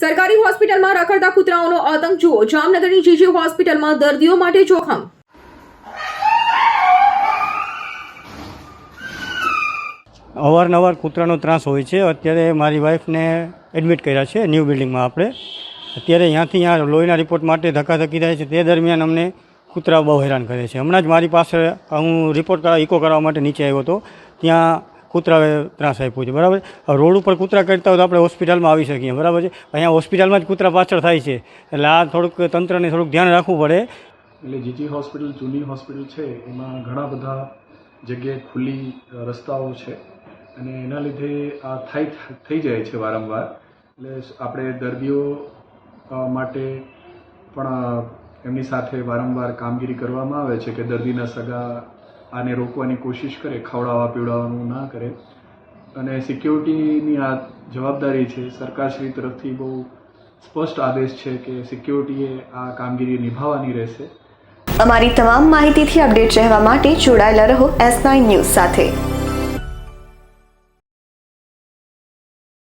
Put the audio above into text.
સરકારી હોસ્પિટલમાં રખડતા કૂતરાઓનો આતંક જુઓ. જામનગરની જીજી હોસ્પિટલમાં દર્દીઓ માટે જોખમ. અવારનવાર કૂતરાનો ત્રાસ હોય છે. અત્યારે મારી વાઈફને એડમિટ કર્યા છે ન્યૂ બિલ્ડિંગમાં આપણે. અત્યારે અહીંયાથી અહીંયા લોહીના રિપોર્ટ માટે ધક્કાધક્કી થાય છે. તે દરમિયાન અમને કૂતરા બહુ હેરાન કરે છે. હમણાં જ મારી પાસે હું રિપોર્ટ કરવા ઇકો કરવા માટે નીચે આવ્યો હતો. ત્યાં કૂતરાએ ત્રાસ આપ્યો છે, બરાબર? રોડ ઉપર કૂતરા કરતા હોય તો આપણે હોસ્પિટલમાં આવી શકીએ, બરાબર છે? અહીંયા હોસ્પિટલમાં જ કૂતરા પાછળ થાય છે. એટલે આ થોડુંક તંત્રને થોડુંક ધ્યાન રાખવું પડે. એટલે જીજી હોસ્પિટલ, જૂની હોસ્પિટલ છે, એમાં ઘણા બધા જગ્યાએ ખુલ્લી રસ્તાઓ છે. અને એના લીધે આ થાય, થઈ જાય છે વારંવાર. એટલે આપણે દર્દીઓ માટે પણ એમની સાથે વારંવાર કામગીરી કરવામાં આવે છે કે દર્દીના સગા આને રોકવાની કોશિશ કરે, ખવડાવવા, પીવડાવવાનું ના કરે. અને સિક્યોરિટીની આ જવાબદારી છે, સરકારશ્રી તરફથી બહુ સ્પષ્ટ આદેશ છે કે સિક્યોરિટીએ આ કામગીરી નિભાવવાની રહેશે. અમારી તમામ માહિતીથી અપડેટ રહેવા માટે જોડાયેલા રહો એસ નાઇન ન્યૂઝ સાથે.